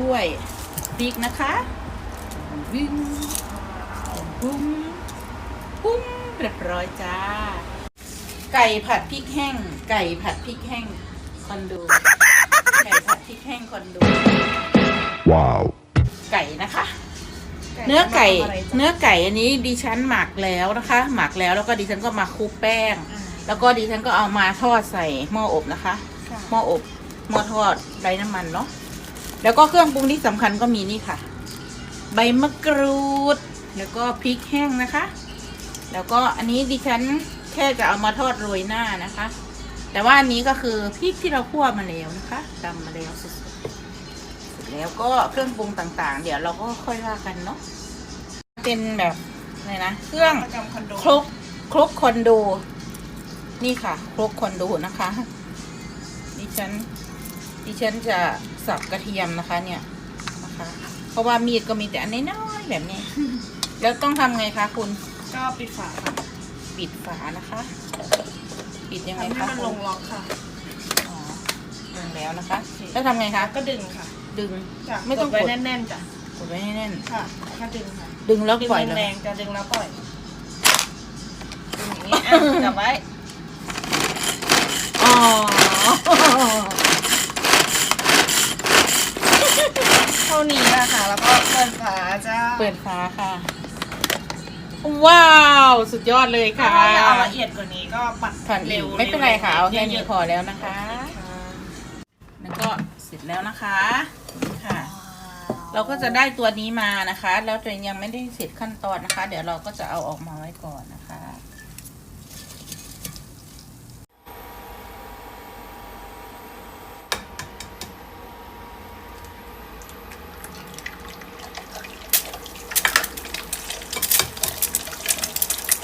ด้วยพริกนะคะวิ่งปุ้มปุ้มเรียบร้อยจ้า ไก่ผัดพริกแห้ง ไก่ผัดพริกแห้งคอนโดไก่ผัดพริกแห้งคอนโด Wow. ไก่นะคะ เนื้อไก่ เนื้อไก่อันนี้ดิฉันหมักแล้วนะคะ หมักแล้วแล้วก็ดิฉันก็มาคลุกแป้ง แล้วก็ดิฉันก็เอามาทอดใส่หม้ออบนะคะ หม้ออบ หม้อทอดไร้น้ำมันเนาะ แล้วก็เครื่องปรุงที่สำคัญก็มีนี่ค่ะ ใบมะกรูด แล้วก็พริกแห้งนะคะ แล้วก็อันนี้ดิฉันแค่จะเอามาทอดโรยหน้านะคะ แต่ว่าอันนี้ก็คือพริกที่เราคั่วมาแล้วนะคะตำมาแล้วสุดๆเสร็จแล้วก็เครื่องปรุงต่างๆ เดี๋ยวเราก็ค่อยว่ากันเนาะเป็นแบบอะไรนะเครื่องประจำคอนโดครกครกคอนโด นี่ค่ะ ครกคอนโดนะคะดิฉัน ดิฉันจะสับกระเทียมนะคะ เนี่ยนะคะ เพราะว่ามีดก็มีแต่อันน้อยๆแบบนี้ แล้วต้องทำไงคะคุณ ก็ปิดฝาค่ะปิดฝานะคะ ปิดยังไงทำให้คะมันคุลณงล็อกค่ะ อ๋อลงแล้วนะคะ แล้วทำไงคะ ก็ดึงค่ะดึง จ้ะไม่ต้องกดไว้กดแน่นๆจ้ะกดไว้ให้แน่น ค่ะก็ดึงค่ะดึงแล้วดึงปล่อยเลยแรงๆจะดึงแล้วปล่อยดึงอย่างนี้อะจับไว้ อ๋อ เท่า นี้นะคะ แล้วก็เปิดฝาจ้าเปิดฝาค่ะ ว้าว สุดยอดเลยถ้าค่ะเราอยากเอาละเอียดกว่านี้ก็ปัดผ่อนอีเร็กวไม่เป็นไรค่ะเอาแค่นี้ยะๆพอแล้วนะคะค่ะแล้วก็เสร็จแล้วนะคะนี่ค่ะ เราก็จะได้ตัวนี้มานะคะ แล้วตัวยังไม่ได้เสร็จขั้นตอนนะคะ เดี๋ยวเราก็จะเอาออกมาไว้ก่อนนะคะ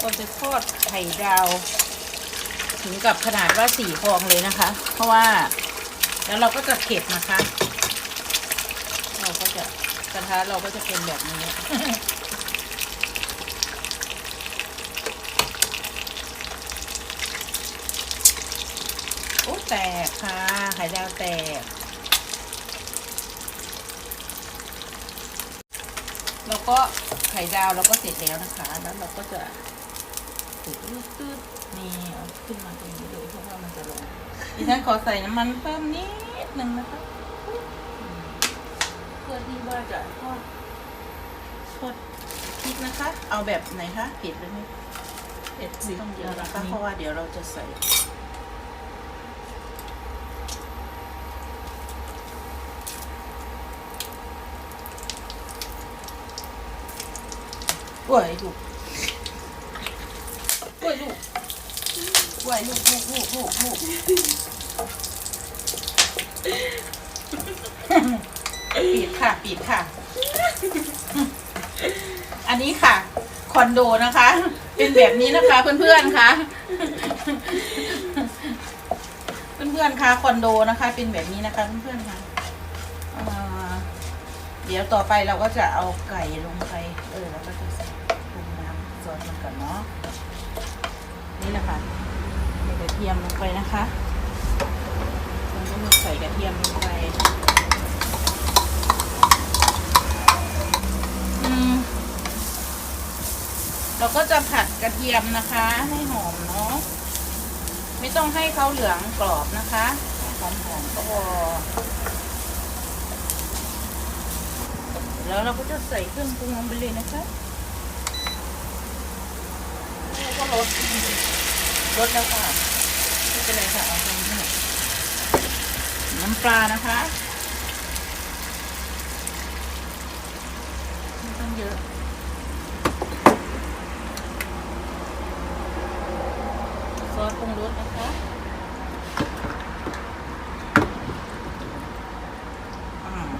เราจะทอดไข่ดาว ถึงกับขนาดว่าสี่ฟองเลยนะคะ เพราะว่า แล้วเราก็จะเก็บนะคะ เราก็จะกระทะเราก็จะเป็นแบบนี้โอ้แตกค่ะไข่ดาวแตกแล้วก็ไข่ดาวเราก็เสร็จแล้วนะคะ แล้วเราก็จะ ตืดตืดนี่เอาขึ้นมาตรงนี้เลยเพราะว่ามันจะลงดิฉันขอใส่น้ำมันเพิ่มนิดนึงนะคะเพื่อที่ว่าจะทอดทอดพริกนะคะ เอาแบบไหนคะเผ็ดเลยไหมเผ็ดไม่สิต้องเยอะนะคะเพราะว่าเดี๋ยวเราจะใส่กล้วยลูก กล้วยลูกลูกลูกลูกลูกปิดค่ะปิดค่ะ อันนี้ค่ะ คอนโดนะคะ เป็นแบบนี้นะคะ เพื่อนๆค่ะเพื่อนๆค่ะคอนโดนะคะ เป็นแบบนี้นะคะเพื่อนๆค่ะเดี๋ยวต่อไปเราก็จะเอาไก่ลงไป เออแล้วก็จะใส่ปรุงน้ำซอสมันก่อนเนาะนี่นะคะใส่กระเที ยมลงไปนะคะฉันก็จะใส่กระเทียมลงไปเราก็จะผัดกระเทียมนะคะ ให้หอมเนาะไม่ต้องให้เขาเหลืองกรอบนะคะหอมหอมๆก็พอแล้วเราก็จะใส่เครื่องปรุงลงไปเลยนะคะแล้วก็ลดลดแล้วค่ะ ไม่เป็นไรค่ะเอาตรงนี้น้ำปลานะคะไม่ต้องเยอะซอสปรุงรสนะคะ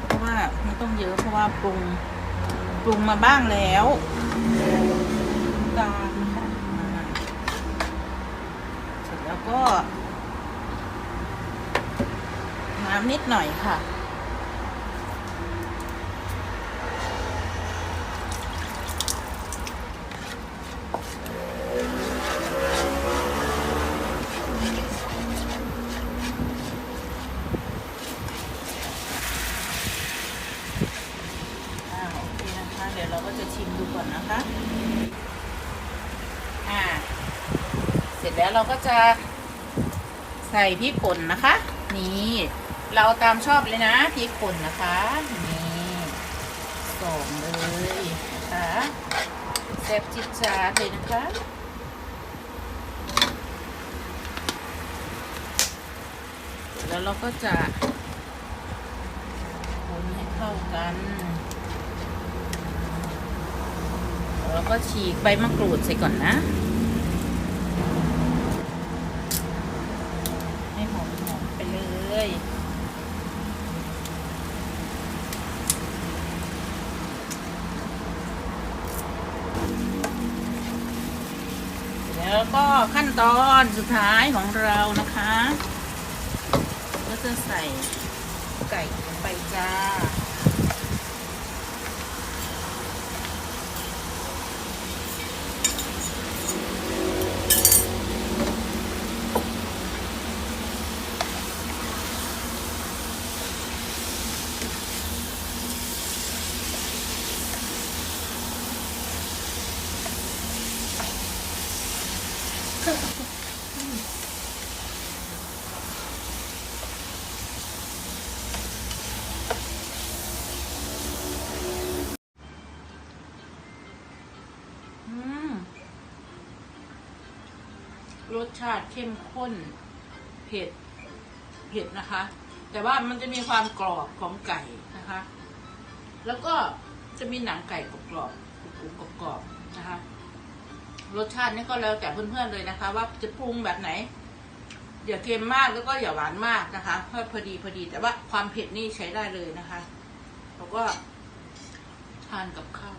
เพราะว่าไม่ต้องเยอะเพราะว่าปรุงปรุงมาบ้างแล้วตาลนะคะอ่าเสร็จแล้วก็ นิดหน่อยค่ะ เดี๋ยวเราก็จะชิมดูก่อนนะคะ อ่า เสร็จแล้วเราก็จะใส่พริกป่นนะคะ นี่ เราตามชอบเลยนะพริกป่นนะคะนี่สองเลยนะคะแซ่บจิตจาดเลยนะคะแล้วเราก็จะคนให้เข้ากันแล้วก็ฉีกใบมะกรูดใส่ก่อนนะ ให้หอมๆไปเลย แล้วก็ขั้นตอนสุดท้ายของเรานะคะ ก็จะใส่ไก่ลงไปจ้า อืม รสชาติเข้มข้น เผ็ด เผ็ดนะคะ แต่ว่ามันจะมีความกรอบของไก่นะคะ แล้วก็จะมีหนังไก่กรอบๆกรุบกรอบๆนะคะ รสชาตินี่ก็แล้วแต่เพื่อนๆเลยนะคะ ว่าจะปรุงแบบไหน อย่าเค็มมากแล้วก็อย่าหวานมากนะคะเพราะพอดีพอดี แต่ว่าความเผ็ดนี่ใช้ได้เลยนะคะ แล้วก็ทานกับข้าว